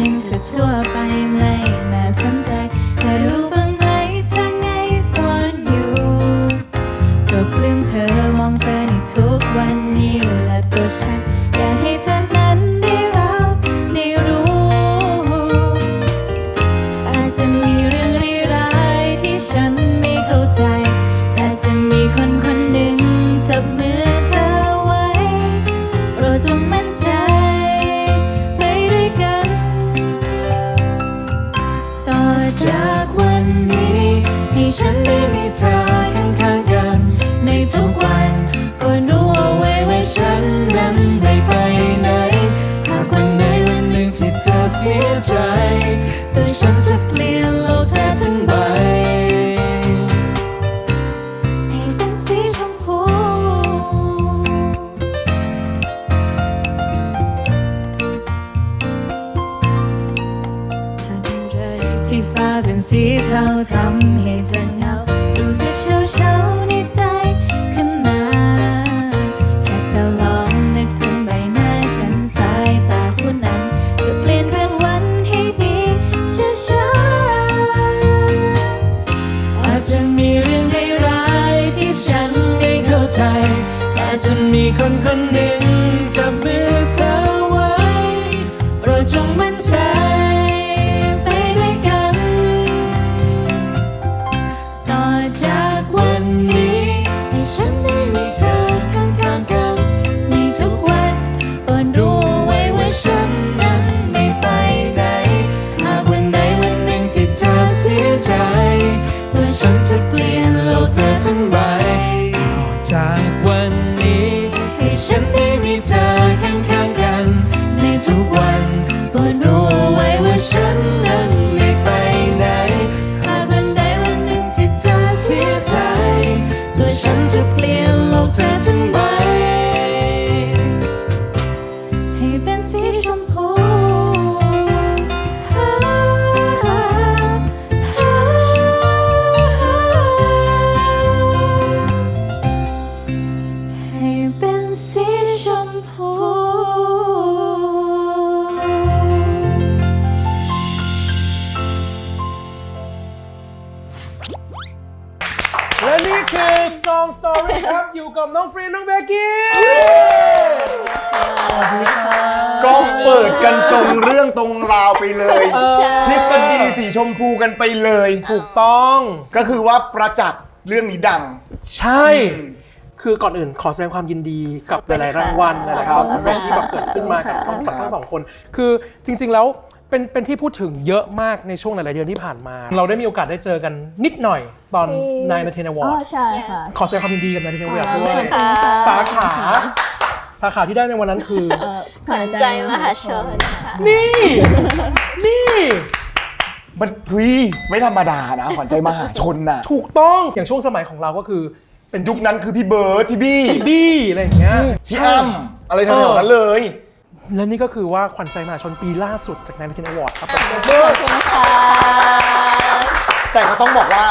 หนึ่งเธอทั่วไปไม่น่ ตัว ตรงเรื่องตรงราวไปเลยเออทฤษฎีสีชมพูกันไปเลย ถูกต้อง ก็คือว่าประจักษ์เรื่องนี้ดัง ใช่ คือก่อนอื่นขอแสดงความยินดีกับหลายๆรางวัลหลายๆความสำเร็จที่แบบเกิดขึ้นมากับทั้งสองทั้งสองคน คือจริง ๆแล้วเป็นเป็นที่พูดถึงเยอะมากในช่วงหลาย ๆ เดือนที่ผ่านมา เราได้มีโอกาสได้เจอกันนิดหน่อยตอนนายนาเทนวออ๋อร์ดใช่ค่ะ ขอแสดงความยินดีกับนายนาเทนวอร์ดด้วยขอบคุณค่ะสาขา สาขาที่ได้ในวันนั้นคือเอ่อขวัญใจมหาชน นี่ นี่ มันเฮ้ยไม่ธรรมดานะขวัญใจมหาชนน่ะ ถูกต้องอย่างช่วงสมัยของเราก็คือเป็นยุคนั้นคือพี่เบิร์ดพี่บี้บี้อะไรอย่างเงี้ยพี่อ้ำอะไรแถวๆนั้นเลย และนี่ก็คือว่าขวัญใจมหาชนปีล่าสุดจากนายนาเทนวอร์ดครับ ขอบคุณค่ะ แต่ก็ต้องบอกว่า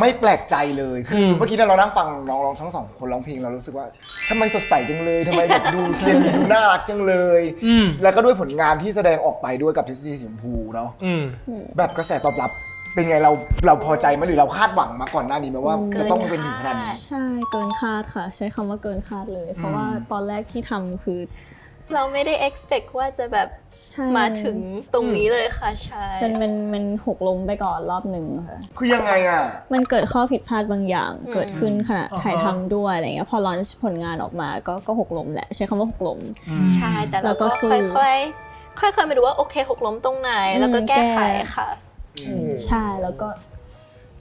ไม่แปลกใจเลยคือเมื่อกี้เรานั่งฟังน้องๆทั้งสองคนร้องเพลงเรารู้สึกว่าทำไมสดใสจังเลยทำไมแบบดูเคมีดูน่ารักจังเลยอืมแล้วก็ด้วยผลงานที่แสดงออกไปด้วยกับทฤษฎีสีชมพูเนาะอืมแบบกระแสตอบรับเป็นไงเราเราพอใจไหมหรือเราคาดหวังมาก่อนหน้านี้ไหมว่า จะต้องเป็นถึงขนาดนี้ ใช่เกินคาดค่ะ ใช้คำว่าเกินคาดเลย เพราะว่าตอนแรกที่ทำคือ เราไม่ได้ expect ว่าจะแบบใช่มาถึงตรงนี้เลยค่ะใช่เป็นมันมันหกล้มไปก่อนรอบหนึ่งค่ะ คือยังไงอะ มันเกิดข้อผิดพลาดบางอย่างเกิดขึ้นขณะอ่าฮะ ถ่ายทำด้วยอะไรเงี้ยพอลอนช์ผลงานออกมาก็ก็หกล้มแหละใช้คำว่าหกล้ม ใช่แต่แล้เราวก็ก็สู้ค่อยๆค่อยๆมาดูว่าโอเคหกล้มตรงไหนแล้วก็อืมแก้ไขแก้ค่ะใช่แล้วก็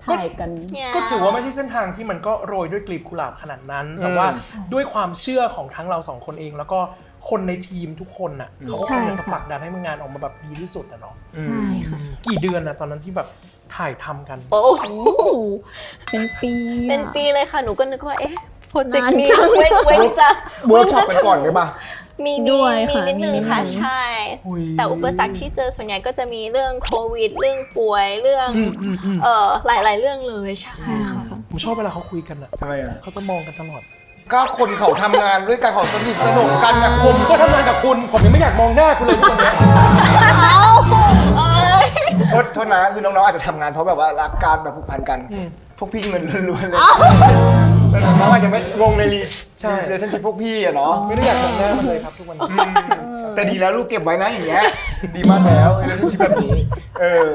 ถ่ายกัน เนี่ย ก็ถือว่าไม่ใช่เส้นทางที่มันก็โรยด้วยกลีบกุหลาบขนาดนั้น แต่ว่าด้วยความเชื่อของทั้งเราสองคนเอง แล้วก็ คนในทีมทุกคนน่ะเขาก็คงอยากจะใช่ค่ะผลักดันให้มันงานออกมาแบบดีที่สุดนะเนาะใช่ค่ะ กี่เดือนนะตอนนั้นที่แบบถ่ายทำกัน โอ้โอ้โหเป็นปีอะ เป็นปีเลยค่ะ หนูก็นึกว่า เอ๊ะ โปรเจกนานต์นี้จัง เว้นเว้นจะเวิร์กช็อปกันก่อนได้ปะ มีด้มีวยมีค่ะนิดนึงมีนิดค่ะนึงใช่ อุ๊ยแต่อุปสรรคที่เจอส่วนใหญ่ก็จะมีเรื่องโควิด เรื่องป่วย เรื่อง อืมอืมอืมเอ่อ หลาย ๆ เรื่องเลย ใช่ค่ะ ผมชอบเวลาเขาคุยกันอะทำไมอะเขาจะมองกันตลอด ก็คนเขาทำงานด้วยกันเขาสนิทสนมกันนะผมก็ทำงานกับคุณ ผมยังไม่อยากมองหน้าคุณเลยตอนเนี้ยโทษโทษนะคือน้องๆอาจจะทำงานเพราะแบบว่ารักการแบบผูกพันกัน พวกพี่เงินล้วนๆเลยแล้วน้องๆอาจจะไม่งงในรีใช่เรชั่นชิพพวกพี่อะเนาะไม่ได้อยากมองหน้ามันเลยครับทุกวันนี้แต่ดีแล้วลูกเก็บไว้นะอย่างเงี้ยดีมากแล้วเรชั่นชิพแบบนี้ เออ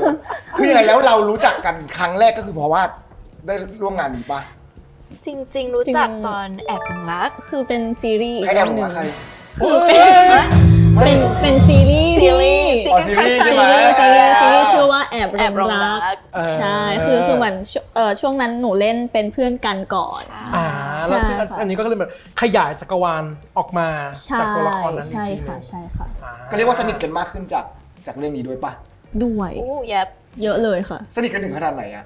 คือยังไงแล้วเรารู้จักกันครั้งแรกก็คือเพราะว่าได้ร่วมงานนี้ปะ จริง ๆ รู้จักจริงตอนแอบหลงรัก คือเป็นซีรีส์อีใครกแอเรื่บองหนึ่มางใคร คือเป็นเป็นเป็นซีรีส์ซีรีส์ อ๋อซีรีส์ใช่ไหมซีรีส์ซีรีส์ชื่อว่าแอบแอบหลรังกรัก เออใช่ คือคือเหมือนช่วงเอ่อช่วงนั้นหนูเล่นเป็นเพื่อนกันก่อน อ่าแล้วใช่ค่ะ อันนี้ก็เลยแบบขยายจักรวาลออกมาใช่จากตัวละครนั้นอีกใช่ทีหนึค่ะงใช่ค่ะ อ่ก็เรียกว่าสนิทกันมากขึ้นจากจากเรื่องนี้ด้วยปะด้วย อู้ยับเยอะเลยค่ะ สนิทกันถึงขนาดไหนอะ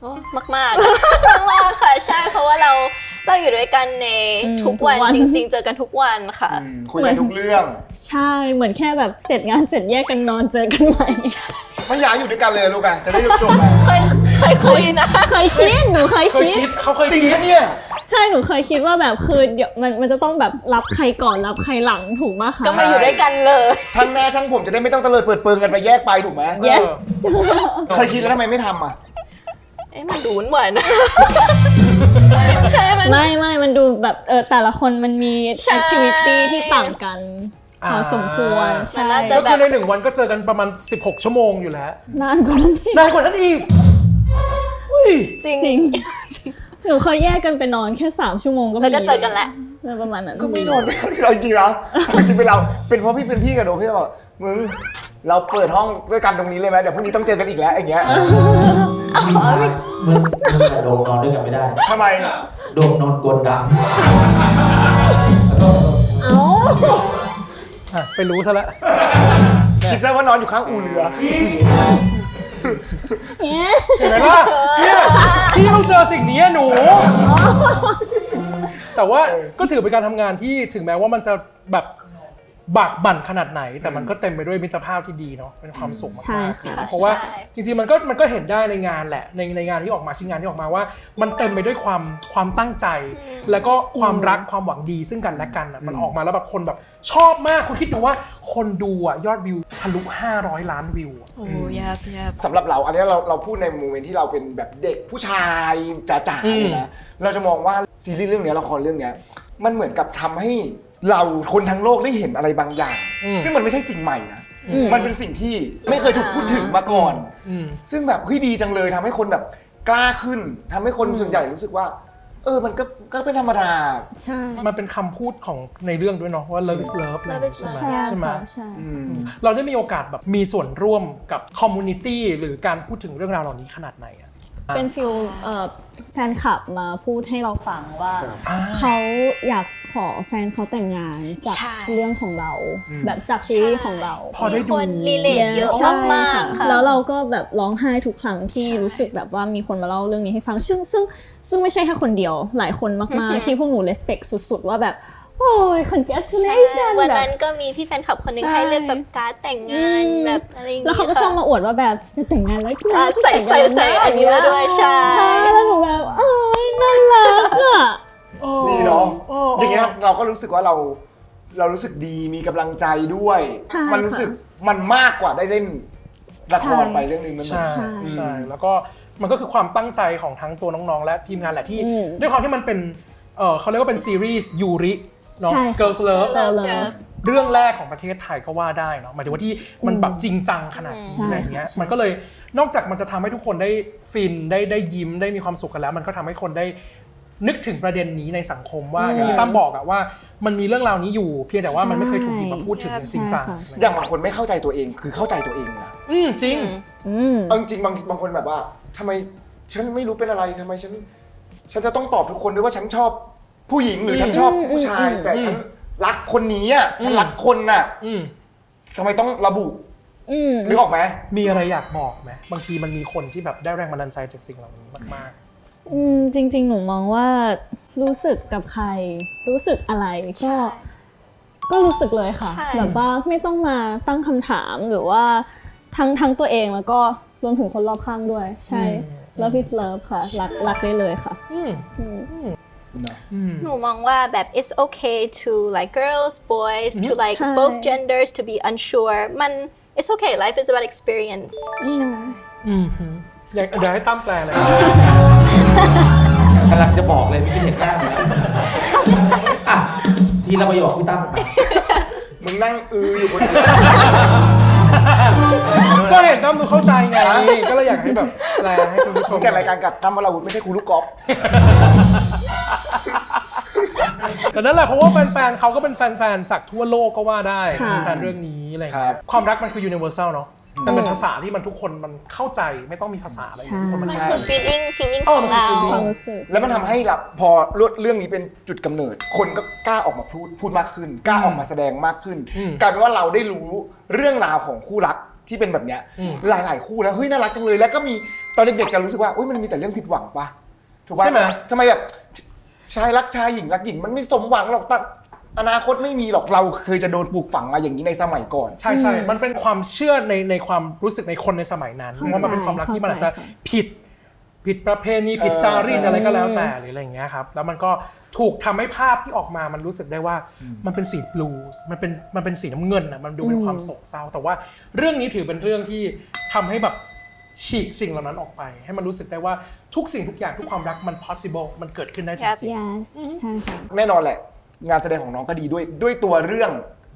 โอ้มากมากๆมากๆค่ะใช่เพราะว่าเราเราอยู่ด้วยกันในอืมทุกวันทุกวันจริง ๆ เจอกันทุกวันค่ะ อืมคุยกันทุกเรื่อง ใช่เหมือนแค่แบบเสร็จงานเสร็จแยกกันนอนเจอกันใหม่ ไม่อยากอยู่ด้วยกันเลยลูกอะจะได้จบๆไปเคยเคยคุยนะ เคยคิดหนูเคยเคยคิด คิดเขาเคยจริงคิด ปะเนี่ย ใช่หนูเคยคิดว่าแบบคือเดี๋ยวมันมันจะต้องแบบรับใครก่อนรับใครหลังถูกป่ะคะก็มาอยู่ด้วยกันเลย ช่างหน้าช่างผมจะได้ไม่ต้องเตลิดเปิดเปิงกันไปแยกไปถูกไหม yes เคยคิดแล้วทำไมไม่ทำอะเอ้ยมันดูเหมือน ใช่มันไม่ไม่มันดูแบบเออแต่ละคนมันมีใช่ activity ที่ต่างกันพอสมควรมันใช่น่าจะ ก็คือในหนึ่งวันก็เจอกันประมาณ 16 ชั่วโมงอยู่แล้วนานกว่านั้นอีกนานกว่านั้นอีกอุ้ยจริง จริงหนูเคยแยกกันไปนอนแค่สามชั่วโมงก็มีแล้วก็เจอกันแหละ เออประมาณนั้นก็ไม่นอนเราจริงๆแล้วจริงๆเป็นเรา เป็นเพราะพี่เป็นพี่กับโดมพี่บอกมึง เราเปิดห้องด้วยกันตรงนี้เลยไหมเดี๋ยวพรุ่งนี้ต้องเจอกันอีกแล้วอย่างเงี้ย มึงมึงกับโดมนอนด้วยกันไม่ได้ ทำไม โดมนอนกลดังเอ้าอะไปรู้ซะแล้วคิดซะว่านอนอยู่ข้างอู่เรือเนี่ยเห็นไหมล่ะเนี่ยพี่ต้องเจอสิ่งนี้อะหนู แต่ว่าก็ถือเป็นการทำงานที่ถึงแม้ว่ามันจะแบบ บากบั่นขนาดไหน แต่มันก็เต็มไปด้วยมิตรภาพที่ดีเนาะเป็นความสุขใช่มากๆค่ะนะเพราะว่าใช่จริงๆมันก็มันก็เห็นได้ในงานแหละในในงานที่ออกมาชิ้นงานที่ออกมาว่า มันเต็มไปด้วยความความตั้งใจ แล้วก็ความรักความหวังดีซึ่งกันและกันอะมันออกมาแล้วแบบคนแบบชอบมากคุณคิดดูว่าคนดูอะยอดวิวทะลุ 500 ล้านวิวอะ โอ้ยับยับ สำหรับเราอันนี้เราเราพูดในโมเมนต์ที่เราเป็นแบบเด็กผู้ชายจ๋าอืมๆเลยนะเราจะมองว่าซีรีส์เรื่องเนี้ยละครเรื่องเนี้ยมันเหมือนกับทำให้ เราคนทั้งโลกได้เห็นอะไรบางอย่าง อืมซึ่งมันไม่ใช่สิ่งใหม่นะ อืม มันเป็นสิ่งที่ไม่เคยถูกพูดถึงมาก่อน อืม ซึ่งแบบเฮ้ยดีจังเลยทำให้คนแบบกล้าขึ้นทำให้คนส่วนใหญ่รู้สึกว่า เออมันก็ก็เป็นธรรมดา ใช่ มันเป็นคำพูดของในเรื่องด้วยเนาะว่า love is love Love is ใช่ไหม love ใช่ใช่ไหม ค่ะใช่ อืม เราได้มีโอกาสแบบมีส่วนร่วมกับคอมมูนิตี้หรือการพูดถึงเรื่องราวเหล่านี้ขนาดไหนอะ เป็นฟิลเอ่อแฟนคลับมาพูดให้เราฟังว่าครับเขาอยากขอแฟนเขาแต่งงานจากใช่ เรื่องของเรา แบบจากซีรีส์ของเราพอได้มีดู คนรีเลทเยอะใช่มากๆค่ะ แล้วเราก็แบบร้องไห้ทุกครั้งที่รู้สึกแบบว่ามีคนมาเล่าเรื่องนี้ให้ฟังซึ่งซึ่งซึ่งไม่ใช่แค่คนเดียวหลายคนมากๆ ที่พวกหนู respect สุด ๆ ว่าแบบ โอ้ย congratulation วันแบบนั้นก็มีพี่แฟนคลับคนหนึงใช่ให้เลือกแบบการ์ดแต่งงานอืมแบบอะไรอย่างงี้แล้วเขาก็ชอบมาค่ะอวดว่าแบบจะแต่งงานแล้วอ่าใส่ใส่ใส่อันนี้มาด้วยใช่แล้วหนูแบบเอ้ยน่ารักอะนี่เนาะโอ้อย่างนี้ยเราก็รู้สึกว่าเรา เรารู้สึกดีมีกำลังใจด้วย ใช่มันรู้สึกมันมากกว่าได้เล่นละครใช่ไปเรื่องนึงมันเหมืใช่อนใช่ใช่แล้วก็มันก็คือความตั้งใจของทั้งตัวน้องๆ และทีมงานแหละที่ อืม ด้วยความที่มันเป็นเออเขาเรียกว่าเป็นซีรีส์ยูริ เนาะ ใช่ค่ะ Girls Love Girls Love Love เรื่องแรกของประเทศไทยก็ว่าได้เนาะหมายถึงว่าที่มันแบบจริงจังขนาดนี้ใช่อะไรเงี้ย ใช่ มันก็เลยนอกจากมันจะทำให้ทุกคนได้ฟินได้ได้ยิ้มได้มีความสุขกันแล้ว มันก็ทำให้คนได้นึกถึงประเด็นนี้ในสังคมว่าอย่างที่ตั้มบอกอะว่า มันมีเรื่องราวนี้อยู่ เพียงแต่ว่ามันไม่เคยถูกหยิบมาพูดถึงอย่างจริงจังใช่ค่ะ อย่างบางคนไม่เข้าใจตัวเองคือเข้าใจตัวเองนะอืมจริง อืม เอาจริงๆบางบางคนแบบว่าทำไมฉันไม่รู้เป็นอะไรทำไมฉัน ฉันจะต้องตอบทุกคนด้วยว่าฉันชอบ ผู้หญิงหรือฉันชอบผู้ชายอืมแต่ฉันรักคนนี้อะฉันรักคนน่ะอืมทำไมต้องระบุอืมนึกออกไหมมีอะไรอยากบอกไหมบางทีมันมีคนที่แบบได้แรงบันดาลใจจากสิ่งเหล่านี้มากอืมจริง ๆ หนูมองว่ารู้สึกกับใคร รู้สึกอะไรก็ ก็รู้สึกเลยค่ะ ใช่ แบบว่าไม่ต้องมาตั้งคำถามหรือว่าทั้งทั้งตัวเองแล้วก็รวมถึงคนรอบข้างด้วยใช่ love is love ค่ะ รักรักได้เลยค่ะๆอืม อืม อืมหนูมองว่าแบบ it's okay to like girls boys to like ใช่ both genders to be unsure มัน it's okay life is about experience อืมฮึอยากเดี๋ยวให้ตั้มแปลเลยกำลังจะบอกเลยไม่เห็นหน้าเลยอะทีละประโยคพี่ตั้มออกมามึงนั่งอืออยู่บนเตียง ก็เห็นตั้มดูเข้าใจไงก็เลยอยากให้แบบแปลให้คุณผู้ชมแกรายการกับตั้มวราวุธไม่ใช่ครูลูกกอล์ฟแต่นั่นแหละเพราะว่าแฟนๆเขาก็เป็นแฟนๆจากทั่วโลกก็ว่าได้ค่ะ แฟนๆเรื่องนี้อะไรอย่างครัเงี้บยความรักมันคือ universal เนาะ มันเป็นภาษาที่มันทุกคนมันเข้าใจไม่ต้องมีภาษาอะไรทุกคนมันใช่ คือ feeling feeling อ๋ขอองมันคือเรา feeling ความรู้สึก แล้วมันทำให้เราพอเรื่องนี้เป็นจุดกำเนิด คนก็กล้าออกมาพูดพูดมากขึ้น กล้าออกมาแสดงมากขึ้นอืมกลายเป็นว่าเราได้รู้เรื่องราวของคู่รักที่เป็นแบบเนี้ยอืมหลาย ๆ คู่แล้วเฮ้ยน่ารักจังเลยแล้วก็มีตอนเด็กๆจะรู้สึกว่าอุ้ยมันมีแต่เรื่องผิดหวังปะถูกปะใช่ไหม ทำไมแบบชายรักชายหญิงรักหญิงมันไม่สมหวังหรอกแต่ อนาคตไม่มีหรอกเราเคยจะโดนปลูกฝังมาอย่างนี้ในสมัยก่อน ใช่ใช่ มันเป็นความเชื่อในในความรู้สึกในคนในสมัยนั้นเข้าใจว่ามันเป็นความรักที่มันอาจจะเข้าใจผิด ผิดประเพณีผิดจารีตเออออะไรก็แล้วแต่หรืออะไรอย่างเงี้ยครับ แล้วมันก็ถูกทำให้ภาพที่ออกมามันรู้สึกได้ว่า มันเป็นสีบลูส์มันเป็นมันเป็นสีน้ำเงินอะมันดูเป็นความโศกเศร้า แต่ว่าเรื่องนี้ถือเป็นเรื่องที่ทำให้แบบฉีกสิ่งเหล่านั้นออกไป ให้มันรู้สึกได้ว่าทุกสิ่งทุกอย่างทุกความรักมัน possible มันเกิดขึ้นได้จครับริง yes ใช่ค่ะ แน่นอนแหละ งานแสดงของน้องก็ดีด้วย ด้วยตัวเรื่อง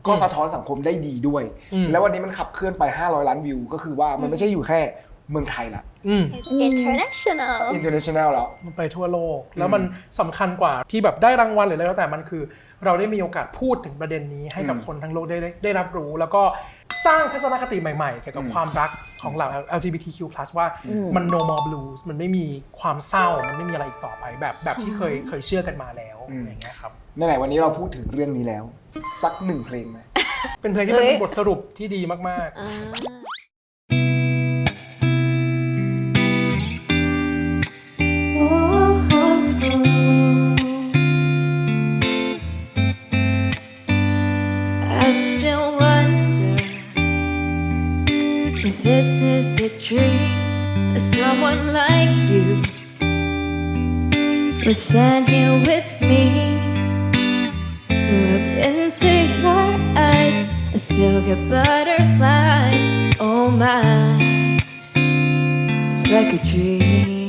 ก็สะท้อนสังคมได้ดีด้วยอืมแล้ววันนี้มันขับเคลื่อนไป 500 ล้านวิว ก็คือว่ามันไม่ใช่อยู่แค่ เมืองไทยละๆอืม international international แล้ว มันไปทั่วโลก แล้วมันสำคัญกว่าที่แบบได้รางวัลหรืออะไรแล้วแต่มันคือ เราได้มีโอกาสพูดถึงประเด็นนี้ให้กับอืมคนทั้งโลกได้ได้ได้รับรู้ แล้วก็สร้างทัศนคติใหม่ๆเกี่ยวกับอืมความรักของเรา LGBTQ+ ว่ามัน no more blues มันไม่มีความเศร้ามันไม่มีอะไรอีกต่อไปแบบแบบที่เคยเคยเชื่อกันมาแล้วอย่างเงี้ยครับไหนๆวันนี้เราพูดถึงเรื่องนี้แล้ว สักหนึ่งเพลงไหม เป็นเพลงที่เป็นบทสรุปที่ดีมาก I Someone like you will stand here with me. Look into your eyes, I still get butterflies. Oh my, it's like a dream.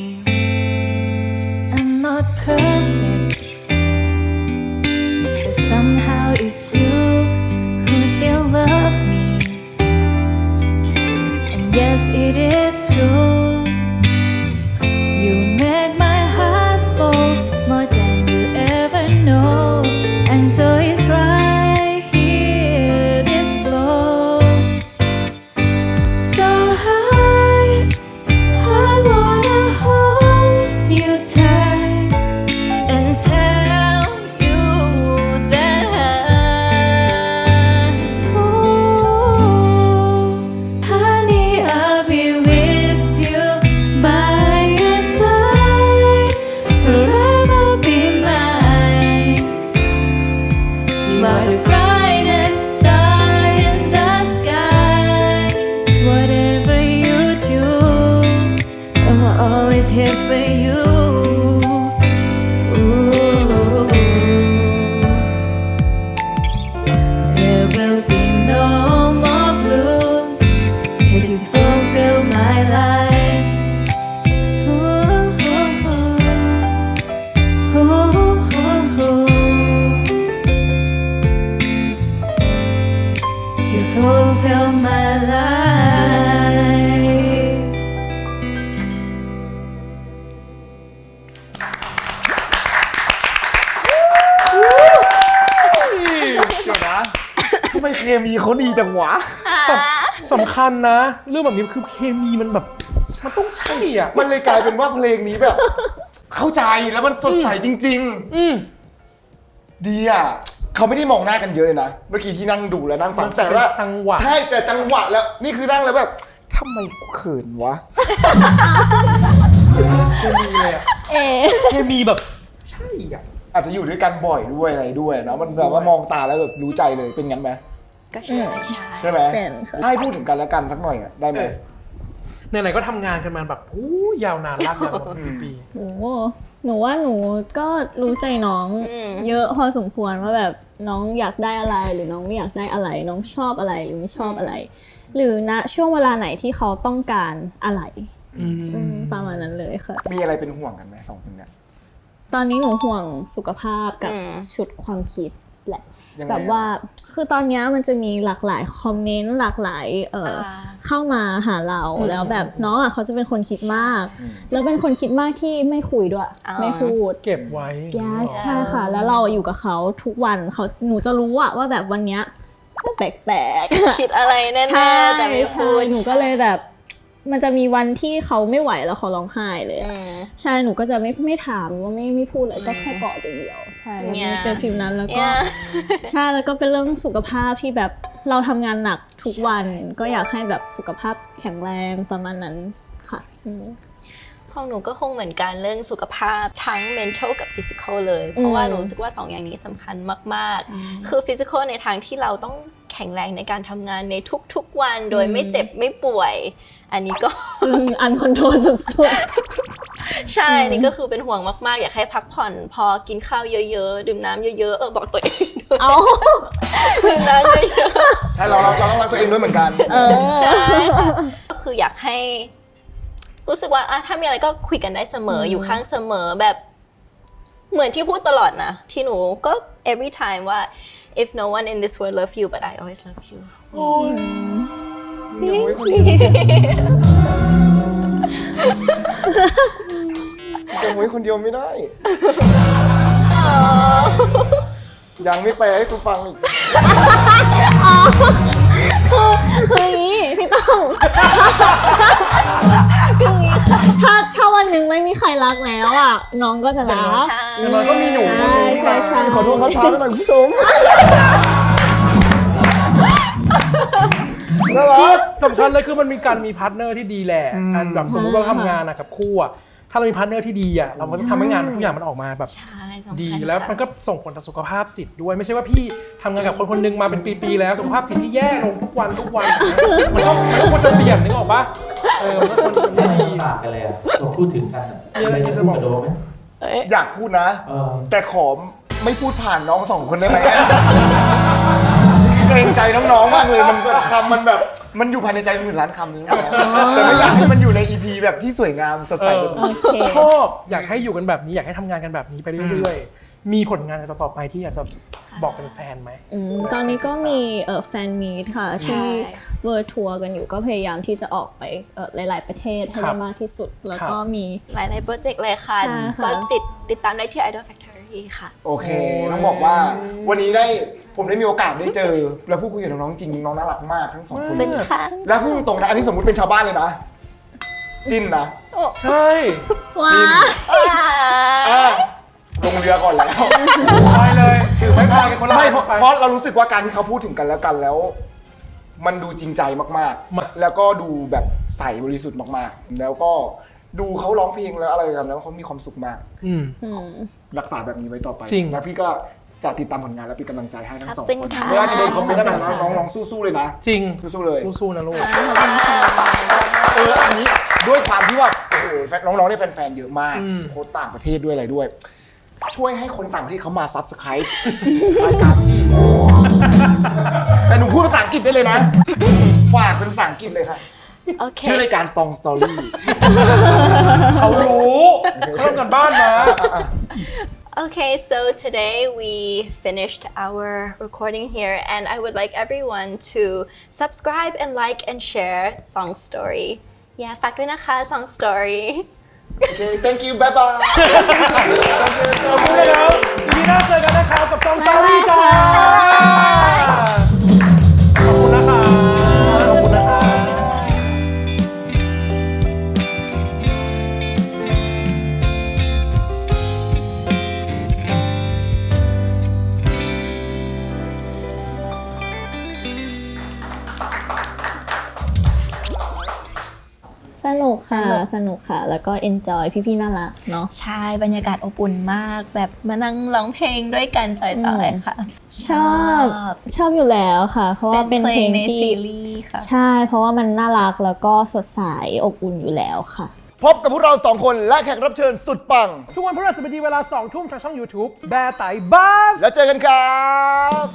คัญนะ เรื่องแบบนี้คือเคมีมันแบบมันต้องใช่อะ มันเลยกลายเป็นว่าเพลงนี้แบบ เข้าใจแล้วมันสดใสจริง อืม ๆ ดีอะเขาไม่ได้มองหน้ากันเยอะเลยนะเมื่อกี้ที่นั่งดูแล้วนั่งฟังมันจะแต่ว่าเป็นจังหวะ ใช่แต่จังหวะแล้วนี่คือนั่งแล้วแบบทำไมกูเขินวะ เคมีเลยอะเอเคมีแบบ ใช่อะอาจจะอยู่ด้วยกันบ่อยด้วยอะไรด้วยเนาะมันแบบว่ามองตาแล้วแบบรู้ใจเลยเป็นงั้นไหม ก็ใช่ใช่ใช่ไหมเป็นค่ะ ให้พูดถึงกันและกันสักหน่อยอะได้ไหม เออ ไหนๆก็ทำงานกันมาแบบอู้ยาวนานลากยาวมาเป็นปี โอ้โหหนูว่าหนูก็รู้ใจน้องอืม เยอะพอสมควรว่าแบบน้องอยากได้อะไรหรือน้องไม่อยากได้อะไร น้องชอบอะไรหรือไม่ชอบอะไร หรือณช่วงเวลาไหนที่เขาต้องการอะไรอืม อืมประมาณนั้นเลยค่ะ มีอะไรเป็นห่วงกันไหมสองคนเนี่ย ตอนนี้หนูห่วงสุขภาพกับอืม ชุดความคิดแหละยังไง แบบว่าคือตอนเนี้ยมันจะมีหลากหลายคอมเมนต์หลากหลายเอ่อออ่าเข้ามาหาเราแล้วแบบน้องอะเขาจะเป็นคนคิดมาก แล้วเป็นคนคิดมากที่ไม่คุยด้วยอ่าไม่พูดเก็บไว้ยาใช่ค่ะ แล้วเราอยู่กับเขาทุกวันเขาหนูจะรู้อะว่าแบบวันเนี้ยแปลกๆคิดอะไรแน่ใช่ๆแต่ไม่พูดใช่หนูก็เลยแบบ มันจะมีวันที่เขาไม่ไหวแล้วเขาร้องไห้เลยอะอืมใช่หนูก็จะไม่ไม่ถามว่าไม่ไม่พูดเลยก็แค่กอดอย่างเดียวใช่แล้วเนี่ยเป็นฟิลนั้นแล้วก็เนี่ยใช่แล้วก็เป็นเรื่องสุขภาพที่แบบเราทำงานหนักทุกวันก็อยากให้แบบสุขภาพแข็งแรงประมาณนั้นค่ะอืม ของหนูก็คงเหมือนกันเรื่องสุขภาพทั้ง mental กับ physical เลย เพราะว่าอืมหนูรู้สึกว่าสองอย่างนี้สำคัญมาก ๆ คือ physical ในทางที่เราต้องแข็งแรงในการทำงานในทุก ๆ วันโดยไม่เจ็บไม่ป่วย อันนี้ก็ซึ่งอันคอนโทรลสุดใช่อันนี่ก็คือเป็นห่วงมาก ๆ อยากให้พักผ่อนพอกินข้าวเยอะ ๆ ดื่มน้ำเยอะ ๆ เออบอกตัวเองด้วยๆเอาดื่มน้ำเยอะใช่เราเราเราต้องรักตัวเองด้วยเหมือนกันเออๆใช่ค่ะก็คืออยากให้ รู้สึกว่าอะถ้ามีอะไรก็คุยกันได้เสมออยู่ข้างเสมอแบบ เหมือนที่พูดตลอดนะ ที่หนูก็ every time ว่า if no one in this world love you but I always love you โอ้ยเก็บไว้คนเดียวไม่ได้ ยังไม่ไปให้กูฟังอีก คืออย่างนี้พี่ต้องคืออย่างนี้ ถ้าถ้าวันหนึ่งไม่มีใครรักแล้วอะน้องก็จะรักใช่อย่างน้อยก็มีหนูใช่ใช่ใช่ ขอโทษครับช้าไปหน่อยคุณผู้ชมน่ารักสำคัญเลยคือมันมีการมีพาร์ทเนอร์ที่ดีแหละอันแบบสมมติว่าทำงานอะกับคู่อะถ้าเรามีพาร์ทเนอร์ที่ดีอะเราก็จะทำให้งานทุกอย่างมันออกมาแบบ ใช่สำคัญดีแล้วมันก็ส่งผลต่อสุขภาพจิตด้วย ไม่ใช่ว่าพี่ทำงานกับคนคนหนึงมาเป็นปีๆแล้วสุขภาพจิตพี่แย่ลงทุกวันทุกวัน มันก็มันก็ควรจะเปลี่ยนนึกออกปะเออมันก็ควรจะไม่ดี ได้ปากกันเลยอะเราพูดถึงกันอะมีอะไรจะพูดบอกกับโดมไหมอยากพูดนะ เออแต่ขอไม่พูดผ่านน้องสองคนได้ไหมอะเกรงใจน้องๆมากเลยมันคำมันแบบมันอยู่ภายในใจหมื่นล้านคำนี้นะแต่ไม่อยากให้มันอยู่ในอีพีแบบที่สวยงามสดใสแบบนี้ โอเค ชอบอยากให้อยู่กันแบบนี้อยากให้ทำงานกันแบบนี้ไปเรื่อยๆ มีผลงานกันต่อๆไปที่อยากจะ บอกแฟนๆไหม อืมตอนนี้ก็มีเอ่อแฟนมีตค่ะใช่ที่เวิร์ทัวร์กันอยู่ก็พยายามที่จะออกไปเอ่อหลาย ๆประเทศให้ครัได้บมากที่สุด แล้วครับก็มี หลาย ๆ โปรเจกต์เลยค่ะ ใช่ค่ะ ก็ติดติดตามได้ที่ Idol Factory ค่ะ โอเค ต้องบอกว่าวันนี้ได้ผมได้มีโอกาสได้เจอ แล้วพูดคุยกับน้องๆจริงน้องน่ารักมากทั้งสองคนเป็นเลยค่ะ แล้วพูดตรงๆนะอันนี้สมมติเป็นชาวบ้านเลยนะจิ้นนะใช่ ว้า อะ ลงเรือก่อนแล้ว ไปเลยถือไม้พายกันคนละไม่เพราะไปเพราะเรารู้สึกว่าการที่เขาพูดถึงกันแล้วกันแล้ว มันดูจริงใจมากมากๆ แล้วก็ดูแบบใสบริสุทธิ์มากๆ แล้วก็ดูเขาร้องเพลงแล้วอะไรกันแล้วเขามีความสุขมาก อืมอืมรักษาแบบนี้ไว้ต่อไปจริง แล้วพี่ก็จะติดตามผลงานและเป็นกำลังใจให้ทั้งสองขอบคุณคนค่ะ ไม่ว่าจะโดนคอมเมนต์อะไรนะน้องน้องสู้ๆเลยนะจริง สู้ๆเลย สู้ๆนะลูก เอออันนี้ด้วยความที่ว่าโอ้โหแฟนน้องๆได้แฟนๆเยอะมากอืม โค้ชต่างประเทศด้วยอะไรด้วย ช่วยให้คนต่างประเทศเขามาซับสไครต์รายการพี่ แต่หนูพูดภาษาอังกฤษได้เลยนะ ฝากเป็นภาษาอังกฤษเลยค่ะ โอเค ชื่อรายการ Song Story เขารู้เขาทำกันบ้านมา Okay, so today we finished our recording here, and I would like everyone to subscribe and like and share Song Story. Yeah, ฝากด้วยนะคะ Song Story. โอเค thank you bye bye thank you so ขอบคุณ much แล้วทีนี้น่าเจอกันนะครับกับซองสตอรี่จ้า สนุกค่ะสนุกค่ะ แล้วก็ enjoy พี่ๆน่ารักเนาะใช่บรรยากาศอบอุ่นมาก แบบมานั่งร้องเพลงด้วยกันจอยๆค่ะ ชอบชอบอยู่แล้วค่ะ เพราะว่าเป็เป็นนเพเพลลงงในที่ซีรีส์ค่ะใช่ เพราะว่ามันน่ารักแล้วก็สดใสอบอุ่นอยู่แล้วค่ะ พบกับพวกเราสองคนและแขกรับเชิญสุดปัง ทุกวันพฤหัสบดีเวลา2ทุ่มทางช่อง YouTube แบร์ไตบัสแล้วเจอกันครับ